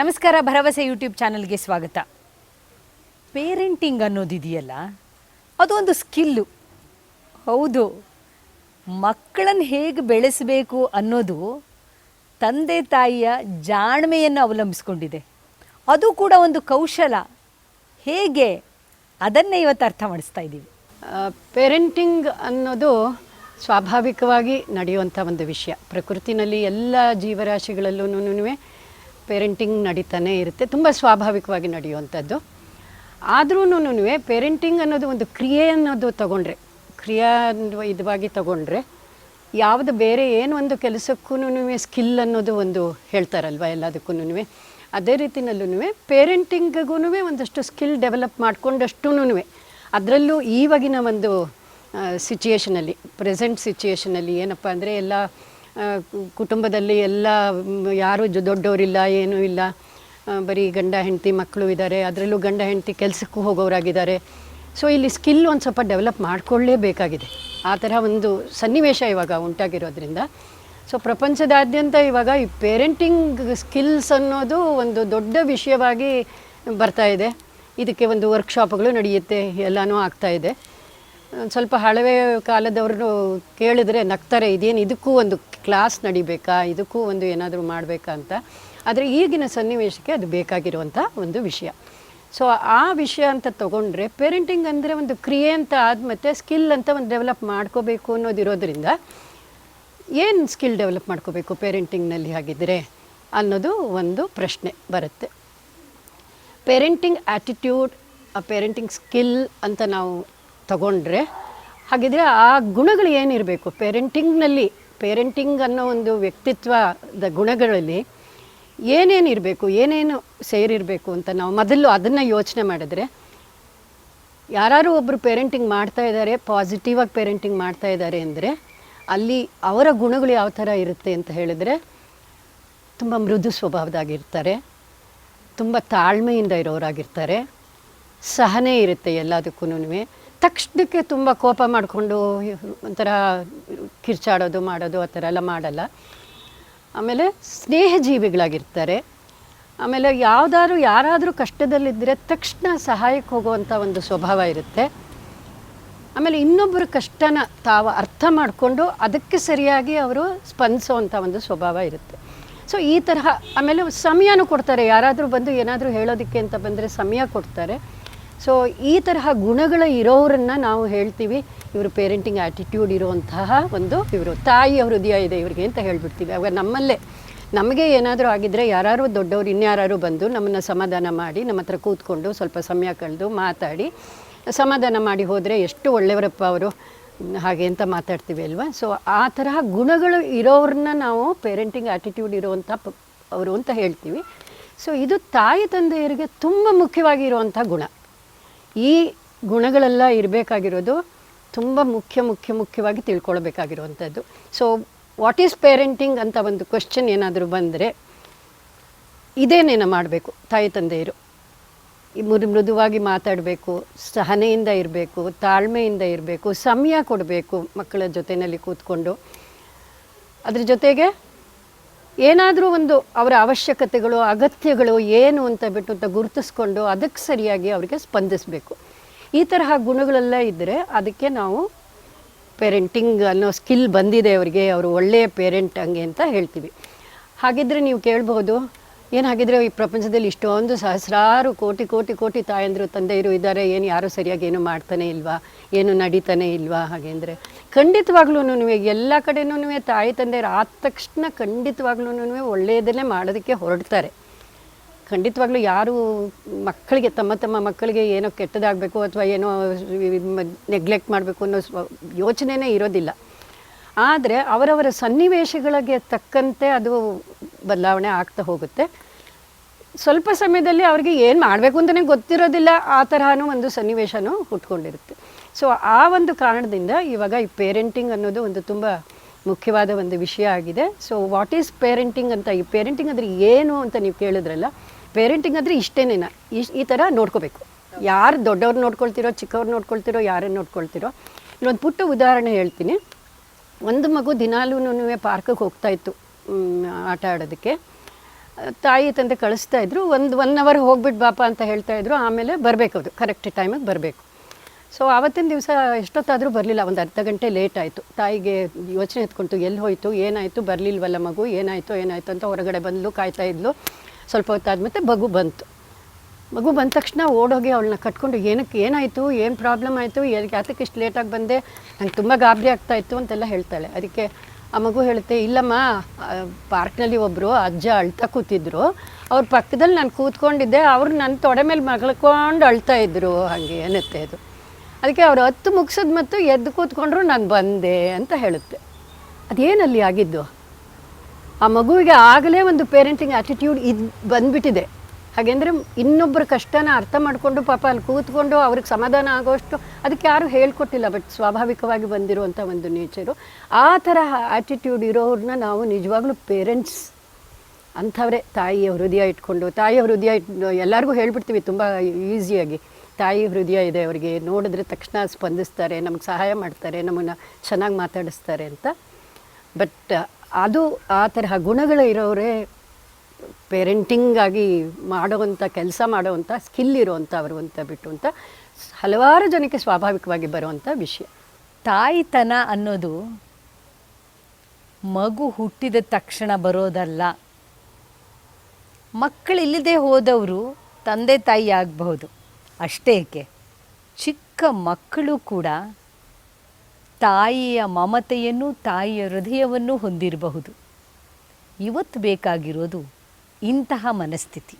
ನಮಸ್ಕಾರ, ಭರವಸೆ ಯೂಟ್ಯೂಬ್ ಚಾನಲ್ಗೆ ಸ್ವಾಗತ. ಪೇರೆಂಟಿಂಗ್ ಅನ್ನೋದಿದೆಯಲ್ಲ ಅದು ಒಂದು ಸ್ಕಿಲ್ಲು ಹೌದು. ಮಕ್ಕಳನ್ನು ಹೇಗೆ ಬೆಳೆಸಬೇಕು ಅನ್ನೋದು ತಂದೆ ತಾಯಿಯ ಜಾಣ್ಮೆಯನ್ನು ಅವಲಂಬಿಸ್ಕೊಂಡಿದೆ. ಅದು ಕೂಡ ಒಂದು ಕೌಶಲ. ಹೇಗೆ? ಅದನ್ನೇ ಇವತ್ತು ಅರ್ಥ ಮಾಡಿಸ್ತಾ ಇದ್ದೀವಿ. ಪೇರೆಂಟಿಂಗ್ ಅನ್ನೋದು ಸ್ವಾಭಾವಿಕವಾಗಿ ನಡೆಯುವಂಥ ಒಂದು ವಿಷಯ. ಪ್ರಕೃತಿನಲ್ಲಿ ಎಲ್ಲ ಜೀವರಾಶಿಗಳಲ್ಲೂ ಪೇರೆಂಟಿಂಗ್ ನಡೀತಾನೆ ಇರುತ್ತೆ. ತುಂಬ ಸ್ವಾಭಾವಿಕವಾಗಿ ನಡೆಯುವಂಥದ್ದು. ಆದ್ರೂ ಪೇರೆಂಟಿಂಗ್ ಅನ್ನೋದು ಒಂದು ಕ್ರಿಯೆ ಅನ್ನೋದು ತಗೊಂಡ್ರೆ, ಕ್ರಿಯಾ ಇದವಾಗಿ ತಗೊಂಡ್ರೆ ಯಾವುದು ಬೇರೆ ಏನು ಒಂದು ಕೆಲಸಕ್ಕೂ ಸ್ಕಿಲ್ ಅನ್ನೋದು ಒಂದು ಹೇಳ್ತಾರಲ್ವ ಎಲ್ಲದಕ್ಕೂ ಅದೇ ರೀತಿನಲ್ಲೂ ಪೇರೆಂಟಿಂಗ್ಗೂ ಒಂದಷ್ಟು ಸ್ಕಿಲ್ ಡೆವಲಪ್ ಮಾಡಿಕೊಂಡಷ್ಟೂ ಅದರಲ್ಲೂ ಈವಾಗಿನ ಒಂದು ಸಿಚುಯೇಷನಲ್ಲಿ ಪ್ರೆಸೆಂಟ್ ಸಿಚುಯೇಷನಲ್ಲಿ ಏನಪ್ಪ ಅಂದರೆ ಎಲ್ಲ ಕುಟುಂಬದಲ್ಲಿ ಎಲ್ಲ ಯಾರೂ ದೊಡ್ಡವರಿಲ್ಲ, ಏನೂ ಇಲ್ಲ. ಬರೀ ಗಂಡ, ಹೆಂಡತಿ, ಮಕ್ಕಳು ಇದ್ದಾರೆ. ಅದರಲ್ಲೂ ಗಂಡ, ಹೆಂಡತಿ ಕೆಲಸಕ್ಕೂ ಹೋಗೋರಾಗಿದ್ದಾರೆ. ಸೊ ಇಲ್ಲಿ ಸ್ಕಿಲ್ ಒಂದು ಸ್ವಲ್ಪ ಡೆವಲಪ್ ಮಾಡಿಕೊಳ್ಳೇಬೇಕಾಗಿದೆ. ಆ ಥರ ಒಂದು ಸನ್ನಿವೇಶ ಇವಾಗ ಉಂಟಾಗಿರೋದ್ರಿಂದ. ಸೊ ಪ್ರಪಂಚದಾದ್ಯಂತ ಇವಾಗ ಈ ಪೇರೆಂಟಿಂಗ್ ಸ್ಕಿಲ್ಸ್ ಅನ್ನೋದು ಒಂದು ದೊಡ್ಡ ವಿಷಯವಾಗಿ ಬರ್ತಾ ಇದೆ. ಇದಕ್ಕೆ ಒಂದು ವರ್ಕ್ಶಾಪ್ಗಳು ನಡೆಯುತ್ತೆ, ಎಲ್ಲನೂ ಇದೆ. ಸ್ವಲ್ಪ ಹಳವೆ ಕಾಲದವರು ಕೇಳಿದ್ರೆ ನಗ್ತಾರೆ, ಇದೇನು ಇದಕ್ಕೂ ಒಂದು ಕ್ಲಾಸ್ ನಡಿಬೇಕಾ, ಇದಕ್ಕೂ ಒಂದು ಏನಾದರೂ ಮಾಡಬೇಕಾ ಅಂತ. ಆದರೆ ಈಗಿನ ಸನ್ನಿವೇಶಕ್ಕೆ ಅದು ಬೇಕಾಗಿರುವಂಥ ಒಂದು ವಿಷಯ. ಸೊ ಆ ವಿಷಯ ಅಂತ ತಗೊಂಡ್ರೆ ಪೇರೆಂಟಿಂಗ್ ಅಂದರೆ ಒಂದು ಕ್ರಿಯೆ ಅಂತ ಆದ್ಮೇಲೆ ಸ್ಕಿಲ್ ಅಂತ ಒಂದು ಡೆವಲಪ್ ಮಾಡ್ಕೋಬೇಕು ಅನ್ನೋದಿರೋದ್ರಿಂದ ಏನು ಸ್ಕಿಲ್ ಡೆವಲಪ್ ಮಾಡ್ಕೋಬೇಕು ಪೇರೆಂಟಿಂಗ್ನಲ್ಲಿ ಹಾಗಿದ್ರೆ ಅನ್ನೋದು ಒಂದು ಪ್ರಶ್ನೆ ಬರುತ್ತೆ. ಪೇರೆಂಟಿಂಗ್ ಆ್ಯಟಿಟ್ಯೂಡ್ ಪೇರೆಂಟಿಂಗ್ ಸ್ಕಿಲ್ ಅಂತ ನಾವು ತಗೊಂಡ್ರೆ ಹಾಗಿದ್ರೆ ಆ ಗುಣಗಳು ಏನಿರಬೇಕು? ಪೇರೆಂಟಿಂಗ್ನಲ್ಲಿ ಪೇರೆಂಟಿಂಗ್ ಅನ್ನೋ ಒಂದು ವ್ಯಕ್ತಿತ್ವದ ಗುಣಗಳಲ್ಲಿ ಏನೇನಿರಬೇಕು, ಏನೇನು ಸೇರಿರಬೇಕು ಅಂತ ನಾವು ಮೊದಲು ಅದನ್ನು ಯೋಚನೆ ಮಾಡಿದ್ರೆ ಯಾರು ಒಬ್ಬರು ಪೇರೆಂಟಿಂಗ್ ಮಾಡ್ತಾ ಇದ್ದಾರೆ ಪಾಸಿಟಿವ್ ಆಗಿ ಪೇರೆಂಟಿಂಗ್ ಮಾಡ್ತಾ ಇದ್ದಾರೆ ಅಂದರೆ ಅಲ್ಲಿ ಅವರ ಗುಣಗಳು ಯಾವ ಥರ ಇರುತ್ತೆ ಅಂತ ಹೇಳಿದರೆ, ತುಂಬ ಮೃದು ಸ್ವಭಾವದಾಗಿರ್ತಾರೆ, ತುಂಬ ತಾಳ್ಮೆಯಿಂದ ಇರೋರಾಗಿರ್ತಾರೆ, ಸಹನೆ ಇರುತ್ತೆ ಎಲ್ಲದಕ್ಕೂ ತಕ್ಷಣಕ್ಕೆ ತುಂಬ ಕೋಪ ಮಾಡಿಕೊಂಡು ಒಂಥರ ಕಿರ್ಚಾಡೋದು ಮಾಡೋದು ಆ ಥರ ಎಲ್ಲ ಮಾಡಲ್ಲ. ಆಮೇಲೆ ಸ್ನೇಹಜೀವಿಗಳಾಗಿರ್ತಾರೆ. ಆಮೇಲೆ ಯಾವುದಾದ್ರು ಯಾರಾದರೂ ಕಷ್ಟದಲ್ಲಿದ್ದರೆ ತಕ್ಷಣ ಸಹಾಯಕ್ಕೆ ಹೋಗುವಂಥ ಒಂದು ಸ್ವಭಾವ ಇರುತ್ತೆ. ಆಮೇಲೆ ಇನ್ನೊಬ್ಬರ ಕಷ್ಟನ ತಾವು ಅರ್ಥ ಮಾಡಿಕೊಂಡು ಅದಕ್ಕೆ ಸರಿಯಾಗಿ ಅವರು ಸ್ಪಂದಿಸುವಂಥ ಒಂದು ಸ್ವಭಾವ ಇರುತ್ತೆ. ಸೊ, ಈ ತರಹ ಆಮೇಲೆ ಸಮಯನೂ ಕೊಡ್ತಾರೆ. ಯಾರಾದರೂ ಬಂದು ಏನಾದರೂ ಹೇಳೋದಕ್ಕೆ ಅಂತ ಬಂದರೆ ಸಮಯ ಕೊಡ್ತಾರೆ. ಸೊ ಈ ತರಹ ಗುಣಗಳು ಇರೋರನ್ನ ನಾವು ಹೇಳ್ತೀವಿ. ಇವರು ಪೇರೆಂಟಿಂಗ್ ಆ್ಯಟಿಟ್ಯೂಡ್ ಇರುವಂತಹ ಒಂದು ಇವರು. ತಾಯಿಯ ಹೃದಯ ಇದೆ ಇವರಿಗೆ ಅಂತ ಹೇಳ್ಬಿಡ್ತೀವಿ. ಅವಾಗ ನಮ್ಮಲ್ಲೇ. ನಮಗೆ ಏನಾದರೂ ಆಗಿದ್ದರೆ ಯಾರು ದೊಡ್ಡವರು ಇನ್ಯಾರು ಬಂದು ನಮ್ಮನ್ನು ಸಮಾಧಾನ ಮಾಡಿ, ನಮ್ಮ ಹತ್ರ ಕೂತ್ಕೊಂಡು ಸ್ವಲ್ಪ ಸಮಯ ಕಳೆದು ಮಾತಾಡಿ, ಸಮಾಧಾನ ಮಾಡಿ ಹೋದರೆ ಎಷ್ಟು ಒಳ್ಳೆಯವರಪ್ಪ ಅವರು. ಹಾಗೆ ಅಂತ ಮಾತಾಡ್ತೀವಿ ಅಲ್ವಾ? ಸೊ ಆ ತರಹ ಗುಣಗಳು ಇರೋರನ್ನ ನಾವು ಪೇರೆಂಟಿಂಗ್ ಆ್ಯಟಿಟ್ಯೂಡ್ ಇರುವಂಥ ಅವರು ಅಂತ ಹೇಳ್ತೀವಿ. ಸೊ ಇದು ತಾಯಿ, ತಂದೆಯರಿಗೆ ತುಂಬ ಮುಖ್ಯವಾಗಿರುವಂಥ ಗುಣ. ಈ ಗುಣಗಳೆಲ್ಲ ಇರಬೇಕಾಗಿರೋದು ತುಂಬ ಮುಖ್ಯ ಮುಖ್ಯ, ಮುಖ್ಯವಾಗಿ ತಿಳ್ಕೊಳ್ಬೇಕಾಗಿರುವಂಥದ್ದು. ಸೊ ವಾಟ್ ಈಸ್ ಪೇರೆಂಟಿಂಗ್ ಅಂತ ಒಂದು ಕ್ವಶನ್ ಏನಾದರೂ ಬಂದರೆ ಇದೇನೇನೋ ಮಾಡಬೇಕು, ತಾಯಿ, ತಂದೆಯರು. ಮೃದು, ಮೃದುವಾಗಿ ಮಾತಾಡಬೇಕು, ಸಹನೆಯಿಂದ ಇರಬೇಕು, ತಾಳ್ಮೆಯಿಂದ ಇರಬೇಕು, ಸಮಯ ಕೊಡಬೇಕು ಮಕ್ಕಳ ಜೊತೆಯಲ್ಲಿ ಕೂತ್ಕೊಂಡು. ಅದ್ರ ಜೊತೆಗೆ ಏನಾದರೂ ಒಂದು ಅವರ ಅವಶ್ಯಕತೆಗಳು, ಅಗತ್ಯಗಳು ಏನು ಅಂತ ಬಿಟ್ಟು ಅಂತ ಗುರುತಿಸ್ಕೊಂಡು ಅದಕ್ಕೆ ಸರಿಯಾಗಿ ಅವರಿಗೆ ಸ್ಪಂದಿಸಬೇಕು. ಈ ತರಹ ಗುಣಗಳೆಲ್ಲ ಇದ್ದರೆ ಅದಕ್ಕೆ ನಾವು ಪೇರೆಂಟಿಂಗ್ ಅನ್ನೋ ಸ್ಕಿಲ್ ಬಂದಿದೆ ಅವರಿಗೆ. ಅವರು ಒಳ್ಳೆಯ ಪೇರೆಂಟ್ ಹಂಗೆ ಅಂತ ಹೇಳ್ತೀವಿ. ಹಾಗಿದ್ರೆ ನೀವು ಕೇಳ್ಬೋದು ಏನು ಹಾಗಿದ್ರೆ ಈ ಪ್ರಪಂಚದಲ್ಲಿ ಇಷ್ಟೊಂದು ಸಹಸ್ರಾರು ಕೋಟಿ ಕೋಟಿ ಕೋಟಿ ತಾಯಂದರು ತಂದೆಯರು ಇದ್ದಾರೆ. ಏನು ಯಾರು ಸರಿಯಾಗಿ ಏನು ಮಾಡ್ತಾನೆ ಇಲ್ವಾ? ಏನು ನಡೀತಾನೆ ಇಲ್ವಾ? ಹಾಗೆ ಅಂದರೆ ಖಂಡಿತವಾಗ್ಲೂ ಎಲ್ಲ ಕಡೆನೂ ತಾಯಿ ತಂದೆಯರು ಆದ ತಕ್ಷಣ ಖಂಡಿತವಾಗ್ಲೂ ಒಳ್ಳೆಯದನ್ನೇ ಮಾಡೋದಕ್ಕೆ ಹೊರಡ್ತಾರೆ. ಖಂಡಿತವಾಗ್ಲೂ ಯಾರು ಮಕ್ಕಳಿಗೆ, ತಮ್ಮ ತಮ್ಮ ಮಕ್ಕಳಿಗೆ ಏನೋ ಕೆಟ್ಟದಾಗಬೇಕು ಅಥವಾ ಏನೋ ನೆಗ್ಲೆಕ್ಟ್ ಮಾಡಬೇಕು ಅನ್ನೋ ಸ್ವ, ಯೋಚನೆನೇ ಇರೋದಿಲ್ಲ. ಆದರೆ ಅವರವರ ಸನ್ನಿವೇಶಗಳಿಗೆ ತಕ್ಕಂತೆ ಅದು ಬದಲಾವಣೆ ಆಗ್ತಾ ಹೋಗುತ್ತೆ. ಸ್ವಲ್ಪ ಸಮಯದಲ್ಲಿ ಅವ್ರಿಗೆ ಏನು ಮಾಡಬೇಕು ಅಂತಲೇ ಗೊತ್ತಿರೋದಿಲ್ಲ. ಆ ತರಹನೂ ಒಂದು ಸನ್ನಿವೇಶನೂ ಹುಟ್ಕೊಂಡಿರುತ್ತೆ. ಸೊ ಆ ಒಂದು ಕಾರಣದಿಂದ ಇವಾಗ ಈ ಪೇರೆಂಟಿಂಗ್ ಅನ್ನೋದು ಒಂದು ತುಂಬ ಮುಖ್ಯವಾದ ಒಂದು ವಿಷಯ ಆಗಿದೆ. ಸೊ ವಾಟ್ ಈಸ್ ಪೇರೆಂಟಿಂಗ್ ಅಂತ, ಈ ಪೇರೆಂಟಿಂಗ್ ಅಂದರೆ ಏನು ಅಂತ ನೀವು ಕೇಳಿದ್ರಲ್ಲ ಪೇರೆಂಟಿಂಗ್ ಅಂದರೆ ಇಷ್ಟೇನೇನ ಇಶ್ ಈ ಥರ ನೋಡ್ಕೋಬೇಕು. ಯಾರು ದೊಡ್ಡವ್ರು ನೋಡ್ಕೊಳ್ತಿರೋ, ಚಿಕ್ಕವ್ರು ನೋಡ್ಕೊಳ್ತಿರೋ ಯಾರನ್ನು ನೋಡ್ಕೊಳ್ತಿರೋ. ಇಲ್ಲೊಂದು ಪುಟ್ಟ ಉದಾಹರಣೆ ಹೇಳ್ತೀನಿ. ಒಂದು ಮಗು ದಿನಾಲೂ ಪಾರ್ಕಿಗೆ ಹೋಗ್ತಾ ಇತ್ತು. ಆಟ ಆಡೋದಕ್ಕೆ. ತಾಯಿ ತಂದೆ ಕಳಿಸ್ತಾ ಇದ್ರು, ಒಂದು ಒನ್ ಅವರ್ ಹೋಗ್ಬಿಟ್ಟು ಬಾಪ ಅಂತ ಹೇಳ್ತಾ ಇದ್ರು, ಆಮೇಲೆ ಬರಬೇಕು ಅದು ಕರೆಕ್ಟ್ ಟೈಮಿಗೆ ಬರಬೇಕು. ಸೊ ಆವತ್ತಿನ ದಿವಸ ಎಷ್ಟೊತ್ತಾದರೂ ಬರಲಿಲ್ಲ, ಒಂದು ಅರ್ಧ ಗಂಟೆ ಲೇಟ್ ಆಯಿತು. ತಾಯಿಗೆ ಯೋಚನೆ ಎತ್ಕೊಂತು ಎಲ್ಲಿ ಹೋಯಿತು, ಏನಾಯಿತು, ಬರಲಿಲ್ವಲ್ಲ ಮಗು, ಏನಾಯಿತು ಏನಾಯಿತು ಅಂತ ಹೊರಗಡೆ ಬಂದಲು, ಕಾಯ್ತಾ ಇದ್ಲು. ಸ್ವಲ್ಪ ಹೊತ್ತಾದ್ಮೇಲೆ ಬಗು ಬಂತು. ಮಗು ಬಂದ ತಕ್ಷಣ ಓಡೋಗಿ ಅವಳನ್ನ ಕಟ್ಕೊಂಡು ಏನಕ್ಕೆ, ಏನಾಯಿತು, ಏನು ಪ್ರಾಬ್ಲಮ್ ಆಯಿತು ಯಾತಕ್ಕೆ ಇಷ್ಟು ಲೇಟಾಗಿ ಬಂದೆ, ನಂಗೆ ತುಂಬ ಗಾಬರಿ ಆಗ್ತಾ ಇತ್ತು ಅಂತೆಲ್ಲ ಹೇಳ್ತಾಳೆ. ಅದಕ್ಕೆ ಆ ಮಗು ಹೇಳುತ್ತೆ, ಇಲ್ಲಮ್ಮ ಪಾರ್ಕ್ನಲ್ಲಿ ಒಬ್ಬರು ಅಜ್ಜ ಅಳ್ತಾ ಕೂತಿದ್ರು. ಅವ್ರ ಪಕ್ಕದಲ್ಲಿ ನಾನು ಕೂತ್ಕೊಂಡಿದ್ದೆ, ಅವರು ನನ್ನ ತೊಡೆ ಮೇಲೆ ಮಗಳ್ಕೊಂಡು ಅಳ್ತಾ ಇದ್ರು. ಹಾಗೆ ಅನ್ನತ್ತೆ ಅದು. ಅದಕ್ಕೆ ಅವ್ರು ಹತ್ತು ಮುಗಿಸೋದು ಮತ್ತು ಎದ್ದು ಕೂತ್ಕೊಂಡ್ರು ನಾನು ಬಂದೆ ಅಂತ ಹೇಳುತ್ತೆ. ಅದೇನಲ್ಲಿ ಆಗಿದ್ದು? ಆ ಮಗುವಿಗೆ ಆಗಲೇ ಒಂದು ಪೇರೆಂಟಿಂಗ್ ಆ್ಯಟಿಟ್ಯೂಡ್ ಇದು ಬಂದ್ಬಿಟ್ಟಿದೆ. ಹಾಗೆಂದರೆ ಇನ್ನೊಬ್ಬರ ಕಷ್ಟನ ಅರ್ಥ ಮಾಡಿಕೊಂಡು ಪಾಪ ಅಲ್ಲಿ ಕೂತ್ಕೊಂಡು ಅವ್ರಿಗೆ ಸಮಾಧಾನ ಆಗೋಷ್ಟು ಅದಕ್ಕೆ ಯಾರು ಹೇಳ್ಕೊಟ್ಟಿಲ್ಲ ಬಟ್ ಸ್ವಾಭಾವಿಕವಾಗಿ ಬಂದಿರುವಂಥ ಒಂದು ನೇಚರು ಆ ಥರ ಆ್ಯಟಿಟ್ಯೂಡ್ ಇರೋರನ್ನ ನಾವು ನಿಜವಾಗ್ಲೂ ಪೇರೆಂಟ್ಸ್ ಅಂಥವ್ರೆ. ತಾಯಿಯ ಹೃದಯ ಇಟ್ಕೊಂಡು, ತಾಯಿಯ ಹೃದಯ ಇಟ್, ಎಲ್ಲರಿಗೂ ಹೇಳ್ಬಿಡ್ತೀವಿ ತುಂಬ ಈಸಿಯಾಗಿ ತಾಯಿ ಹೃದಯ ಇದೆ ಅವರಿಗೆ, ನೋಡಿದ್ರೆ ತಕ್ಷಣ ಸ್ಪಂದಿಸ್ತಾರೆ, ನಮಗೆ ಸಹಾಯ ಮಾಡ್ತಾರೆ, ನಮ್ಮನ್ನು ಚೆನ್ನಾಗಿ ಮಾತಾಡಿಸ್ತಾರೆ ಅಂತ. ಬಟ್ ಅದು ಆ ತರಹ ಗುಣಗಳು ಇರೋರೇ ಪೇರೆಂಟಿಂಗ್ ಆಗಿ ಮಾಡೋವಂಥ ಕೆಲಸ ಮಾಡೋವಂಥ ಸ್ಕಿಲ್ ಇರೋವಂಥವ್ರು ಅಂತ ಬಿಟ್ಟು ಅಂತ ಹಲವಾರು ಜನಕ್ಕೆ ಸ್ವಾಭಾವಿಕವಾಗಿ ಬರುವಂಥ ವಿಷಯ. ತಾಯಿತನ ಅನ್ನೋದು ಮಗು ಹುಟ್ಟಿದ ತಕ್ಷಣ ಬರೋದಲ್ಲ. ಮಕ್ಕಳಿಲ್ಲದೆ ಹೋದವರು ತಂದೆ ತಾಯಿ ಆಗಬಹುದು. ಅಷ್ಟೇಕೆ ಚಿಕ್ಕ ಮಕ್ಕಳು ಕೂಡ ತಾಯಿಯ ಮಮತೆಯನ್ನು, ತಾಯಿಯ ಹೃದಯವನ್ನು ಹೊಂದಿರಬಹುದು. ಇವತ್ತು ಬೇಕಾಗಿರೋದು ಇಂತಹ ಮನಸ್ಥಿತಿ.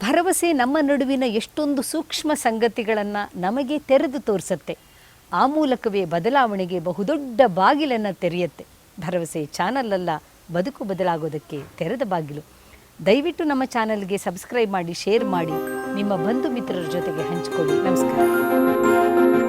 ಭರವಸೆ ನಮ್ಮ ನಡುವಿನ ಎಷ್ಟೊಂದು ಸೂಕ್ಷ್ಮ ಸಂಗತಿಗಳನ್ನು ನಮಗೆ ತೆರೆದು ತೋರಿಸುತ್ತೆ. ಆ ಮೂಲಕವೇ ಬದಲಾವಣೆಗೆ ಬಹುದೊಡ್ಡ ಬಾಗಿಲನ್ನು ತೆರೆಯುತ್ತೆ. ಭರವಸೆ ಚಾನಲಲ್ಲ ಬದುಕು ಬದಲಾಗೋದಕ್ಕೆ ತೆರೆದ ಬಾಗಿಲು. ದಯವಿಟ್ಟು ನಮ್ಮ ಚಾನಲ್ಗೆ ಸಬ್ಸ್ಕ್ರೈಬ್ ಮಾಡಿ ಶೇರ್ ಮಾಡಿ. ನಿಮ್ಮ ಬಂಧು ಮಿತ್ರರ ಜೊತೆಗೆ ಹಂಚಿಕೊಳ್ಳಿ. ನಮಸ್ಕಾರ.